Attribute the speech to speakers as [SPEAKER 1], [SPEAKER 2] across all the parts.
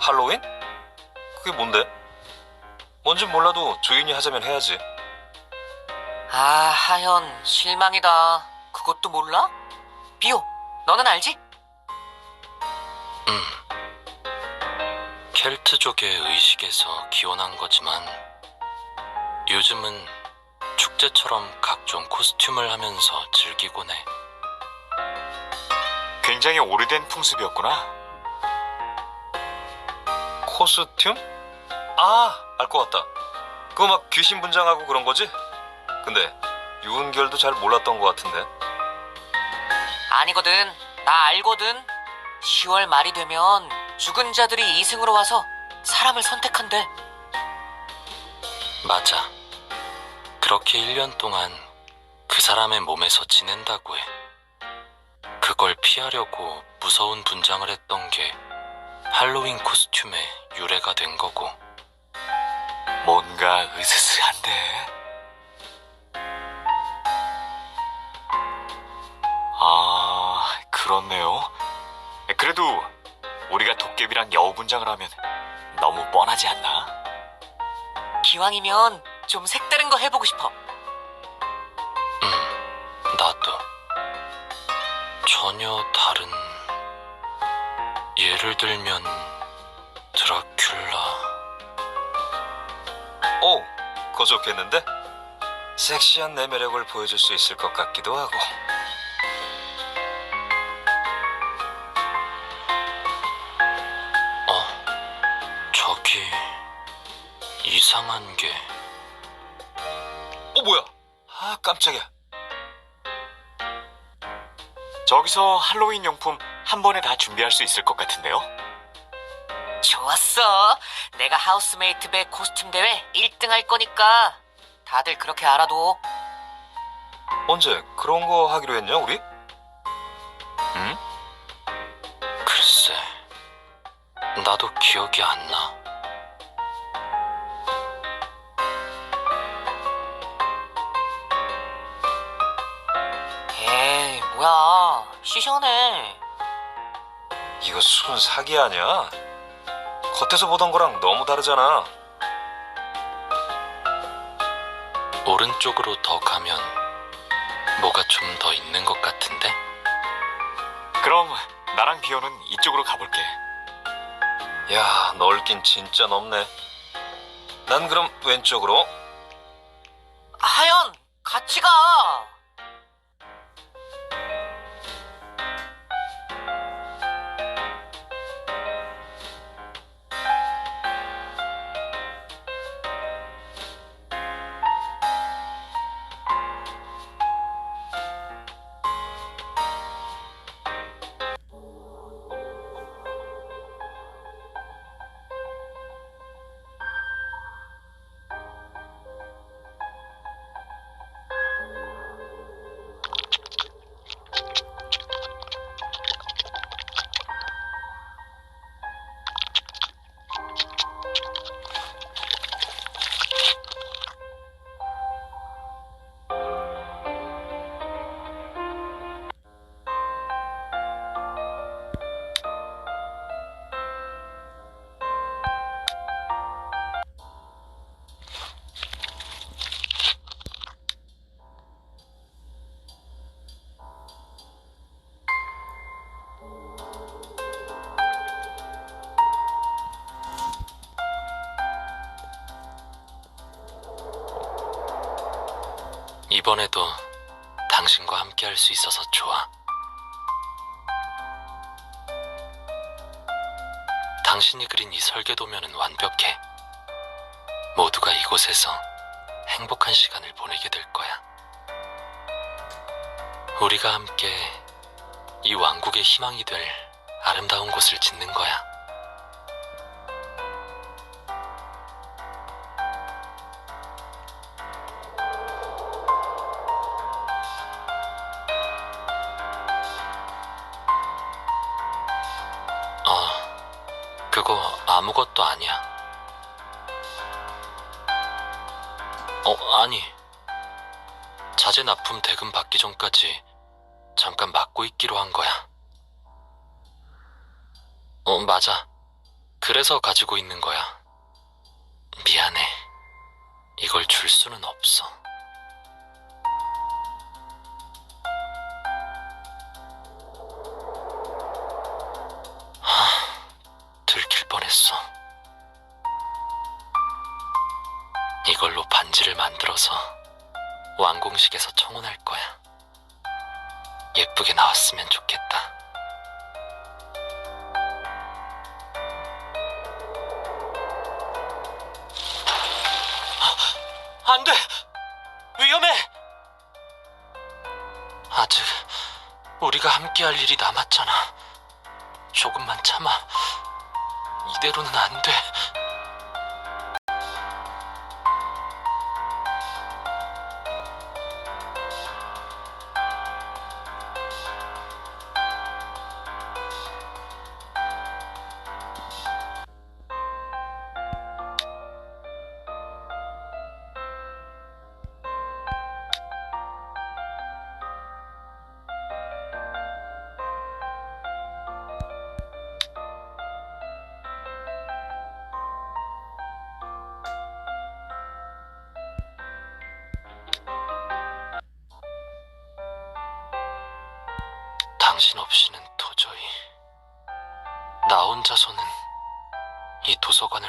[SPEAKER 1] 할로윈? 그게 뭔데? 뭔진 몰라도 조용히 하자면 해야지.
[SPEAKER 2] 아, 하현, 실망이다. 그것도 몰라? 비오, 너는 알지?
[SPEAKER 3] 켈트족의 의식에서 기원한 거지만 요즘은 축제처럼 각종 코스튬을 하면서 즐기곤 해.
[SPEAKER 4] 굉장히 오래된 풍습이었구나.
[SPEAKER 1] 코스튬? 아, 알 것 같다. 그거 막 귀신 분장하고 그런 거지? 근데 유은결도 잘 몰랐던 것 같은데.
[SPEAKER 2] 아니거든. 나 알거든. 10월 말이 되면 죽은 자들이 이승으로 와서 사람을 선택한대.
[SPEAKER 3] 맞아. 그렇게 1년 동안 그 사람의 몸에서 지낸다고 해. 그걸 피하려고 무서운 분장을 했던 게 할로윈 코스튬의 유래가 된 거고.
[SPEAKER 4] 뭔가 으스스한데. 아, 그렇네요. 그래도 우리가 도깨비랑 여우 분장을 하면 너무 뻔하지 않나?
[SPEAKER 2] 기왕이면 좀 색다른 거 해보고 싶어.
[SPEAKER 3] 음, 나도. 전혀 다른. 예를 들면, 드라큘라.
[SPEAKER 1] 오, 그거 좋겠는데? 섹시한 내 매력을 보여줄 수 있을 것 같기도 하고.
[SPEAKER 3] 어, 저기, 이상한 게,
[SPEAKER 1] 어, 뭐야? 아, 깜짝이야.
[SPEAKER 4] 저기서 할로윈 용품 한 번에 다 준비할 수 있을 것 같은데요?
[SPEAKER 2] 좋았어. 내가 하우스메이트 배 코스튬 대회 1등 할 거니까 다들 그렇게 알아둬.
[SPEAKER 1] 언제 그런 거 하기로 했냐, 우리?
[SPEAKER 4] 응?
[SPEAKER 3] 글쎄, 나도 기억이 안 나.
[SPEAKER 2] 에이, 뭐야. 시시하네.
[SPEAKER 1] 이거 순 사기 아니야? 겉에서 보던 거랑 너무 다르잖아.
[SPEAKER 3] 오른쪽으로 더 가면, 뭐가 좀 더 있는 것 같은데?
[SPEAKER 4] 그럼 나랑 비오는 이쪽으로 가볼게.
[SPEAKER 1] 야, 넓긴 진짜 넓네. 난 그럼 왼쪽으로.
[SPEAKER 2] 하연, 같이 가.
[SPEAKER 3] 이번에도 당신과 함께 할 수 있어서 좋아. 당신이 그린 이 설계도면은 완벽해. 모두가 이곳에서 행복한 시간을 보내게 될 거야. 우리가 함께 이 왕국의 희망이 될 아름다운 곳을 짓는 거야. 그거 아무것도 아니야. 어, 아니. 자재 납품 대금 받기 전까지 잠깐 맡고 있기로 한 거야. 어, 맞아. 그래서 가지고 있는 거야. 미안해. 이걸 줄 수는 없어. 했어. 이걸로 반지를 만들어서 완공식에서 청혼할 거야. 예쁘게 나왔으면 좋겠다. 안 돼! 위험해! 아직 우리가 함께 할 일이 남았잖아. 조금만 참아. 이대로는 안 돼.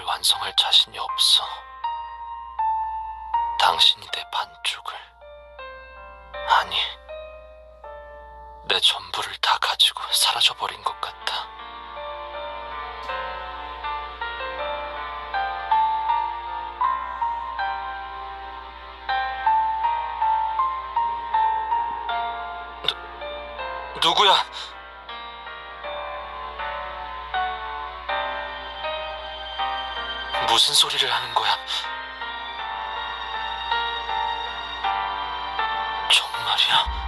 [SPEAKER 3] 도서관을 완성할 자신이 없어. 당신이 내 반쪽을 아니 내 전부를 다 가지고 사라져버린 것. 누, 누구야? 무슨 소리를 하는 거야? 정말이야?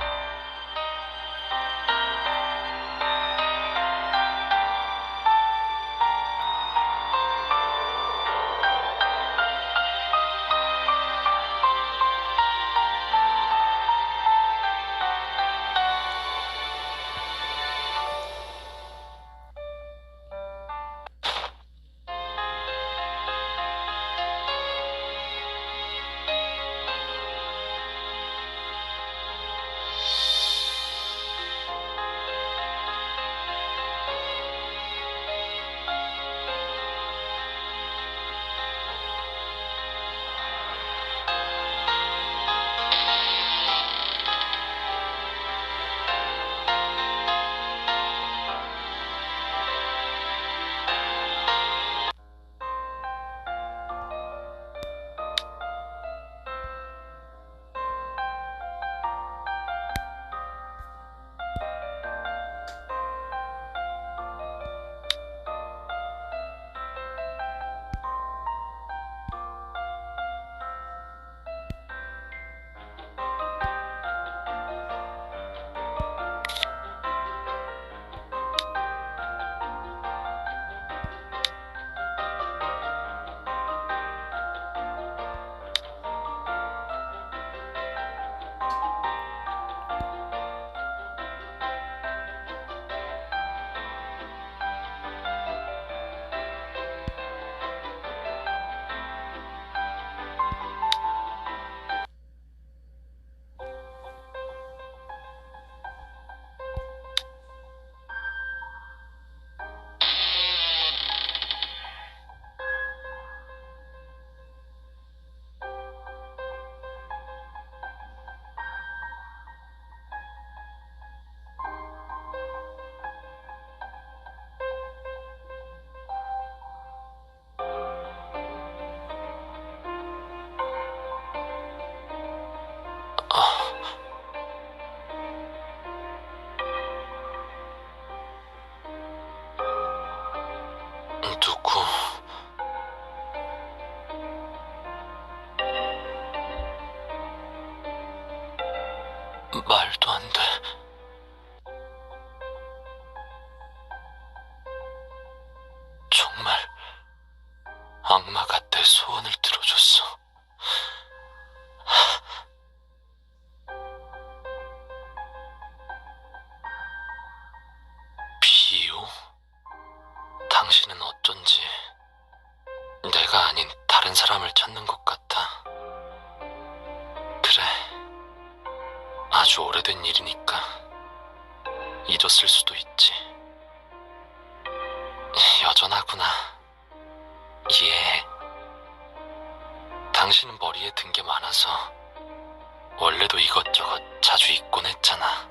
[SPEAKER 3] 누구? 다른 사람을 찾는 것 같아. 그래. 아주 오래된 일이니까 잊었을 수도 있지. 여전하구나. 이해해. 당신은 머리에 든 게 많아서 원래도 이것저것 자주 잊곤 했잖아.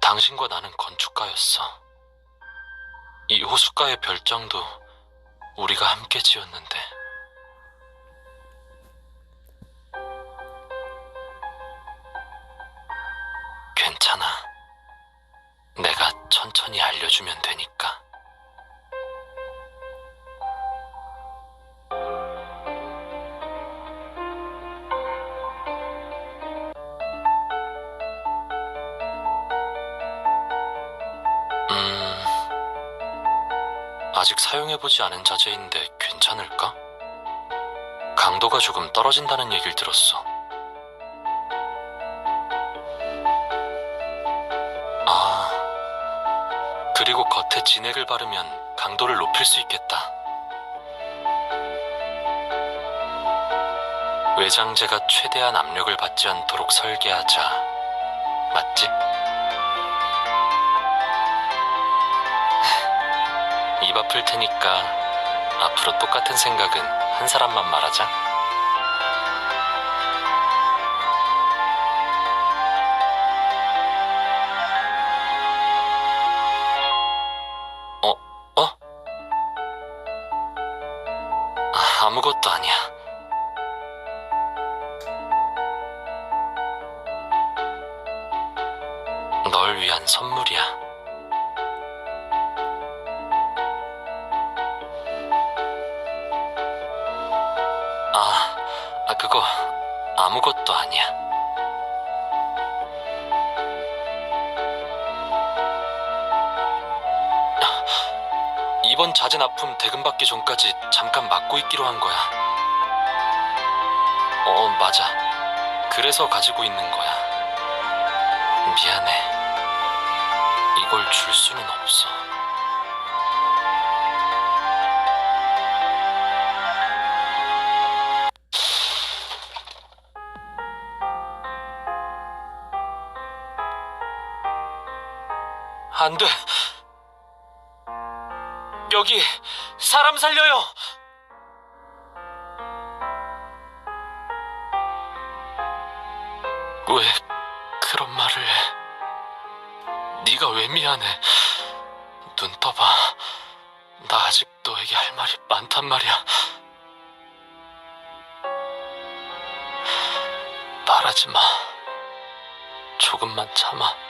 [SPEAKER 3] 당신과 나는 건축가였어. 이 호숫가의 별장도 우리가 함께 지었는데. 괜찮아. 내가 천천히 알려주면 되니까. 해보지 않은 자재인데 괜찮을까? 강도가 조금 떨어진다는 얘기를 들었어. 아, 그리고 겉에 진액을 바르면 강도를 높일 수 있겠다. 외장재가 최대한 압력을 받지 않도록 설계하자. 맞지? 입 아플 테니까 앞으로 똑같은 생각은 한 사람만 말하자. 어, 어? 아, 아무것도 아니야. 널 위한 선물이야. 아무것도 아니야. 이번 잦은 아픔 대금받기 전까지 잠깐 맡고 있기로 한 거야. 어, 맞아. 그래서 가지고 있는 거야. 미안해. 이걸 줄 수는 없어. 안 돼. 여기 사람 살려요. 왜 그런 말을 해? 네가 왜 미안해? 눈 떠봐. 나 아직 너에게 할 말이 많단 말이야. 말하지 마. 조금만 참아.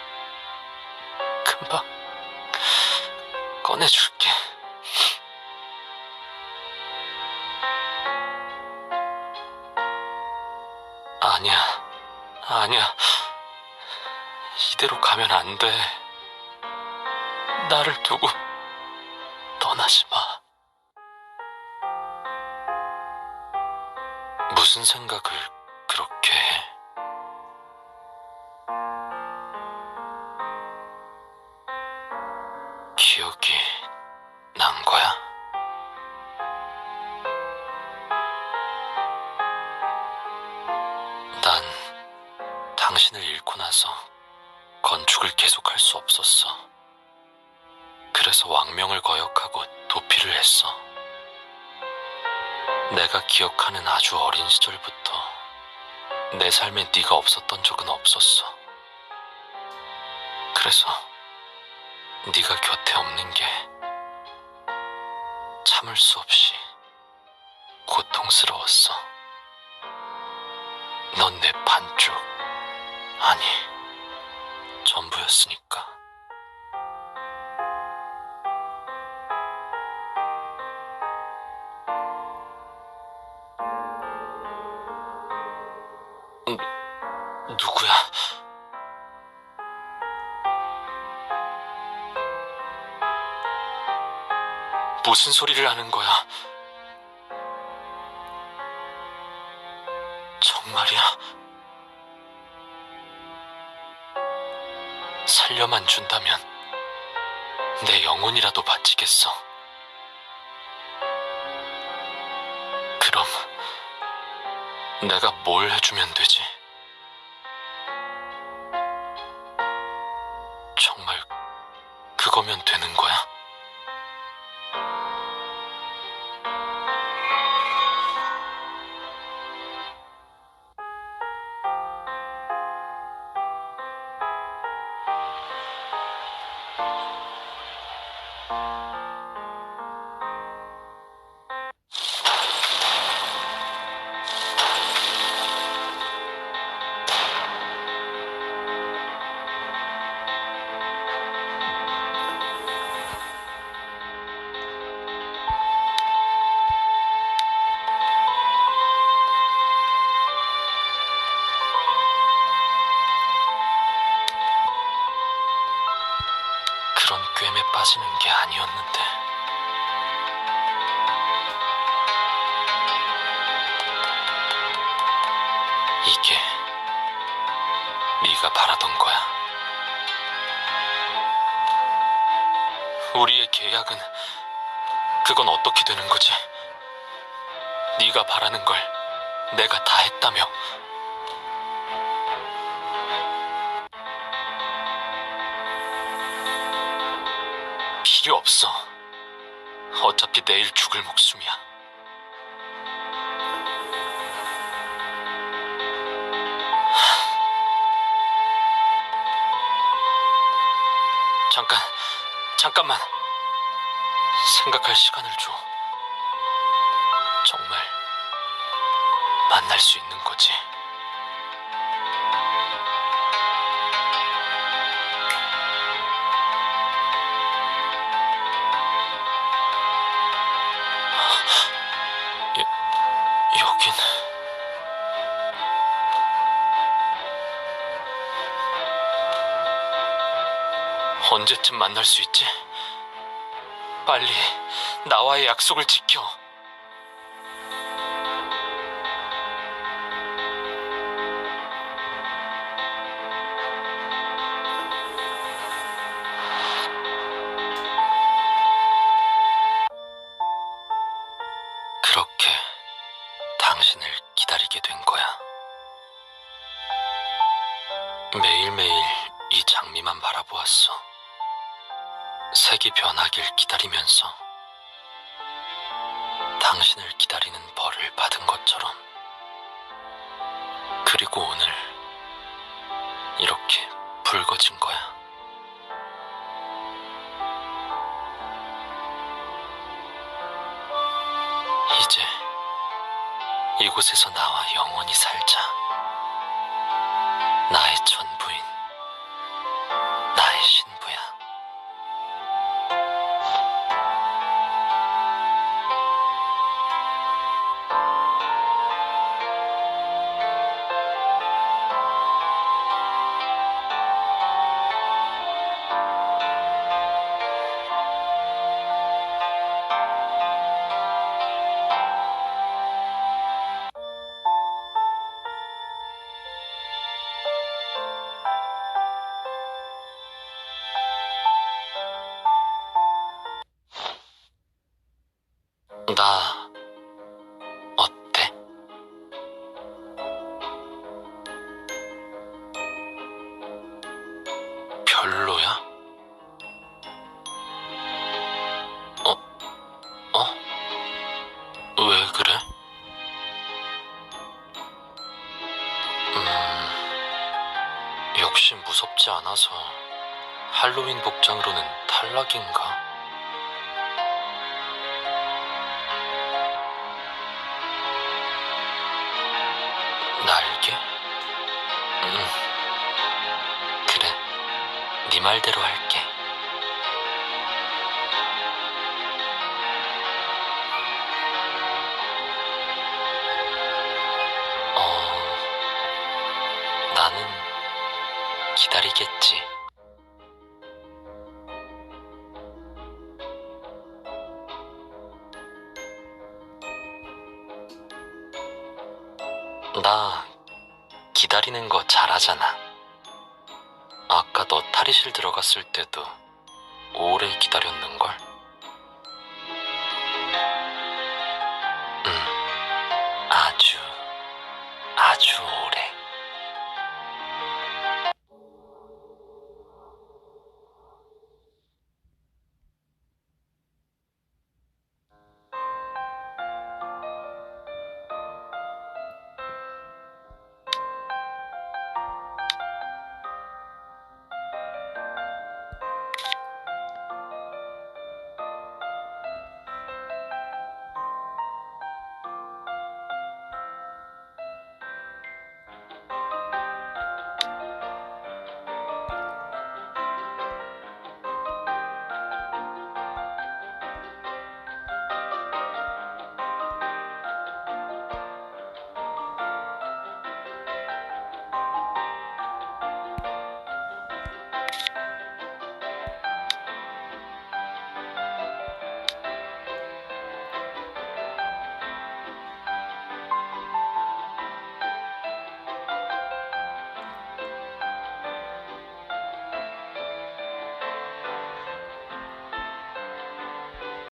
[SPEAKER 3] 금방 꺼내줄게. 아니야, 아니야. 이대로 가면 안 돼. 나를 두고 떠나지 마. 무슨 생각을 당신을 잃고 나서 건축을 계속할 수 없었어. 그래서 왕명을 거역하고 도피를 했어. 내가 기억하는 아주 어린 시절부터 내 삶에 네가 없었던 적은 없었어. 그래서 네가 곁에 없는 게 참을 수 없이 고통스러웠어. 넌 내 반쪽, 아니, 전부였으니까. 음, 누구야? 무슨 소리를 하는 거야? 정말이야? 살려만 준다면 내 영혼이라도 바치겠어. 그럼 내가 뭘 해주면 되지? 정말 그거면 되는 거야? 그런 꿰매 빠지는 게 아니었는데. 이게 네가 바라던 거야. 우리의 계약은 그건 어떻게 되는 거지? 네가 바라는 걸 내가 다 했다며. 필요 없어. 어차피 내일 죽을 목숨이야. 잠깐, 잠깐만. 생각할 시간을 줘. 정말 만날 수 있는 거지. 언제쯤 만날 수 있지? 빨리 나와의 약속을 지켜. 붉어진 거야. 이제 이곳에서 나와 영원히 살자. 나의 전부 나 어때? 별로야? 어? 어? 왜 그래? 음, 역시 무섭지 않아서 할로윈 복장으로는 탈락인가? 말대로 할게. 어, 나는 기다리겠지. 나 기다리는 거 잘하잖아. 너 탈의실 들어갔을 때도 오래 기다렸는걸.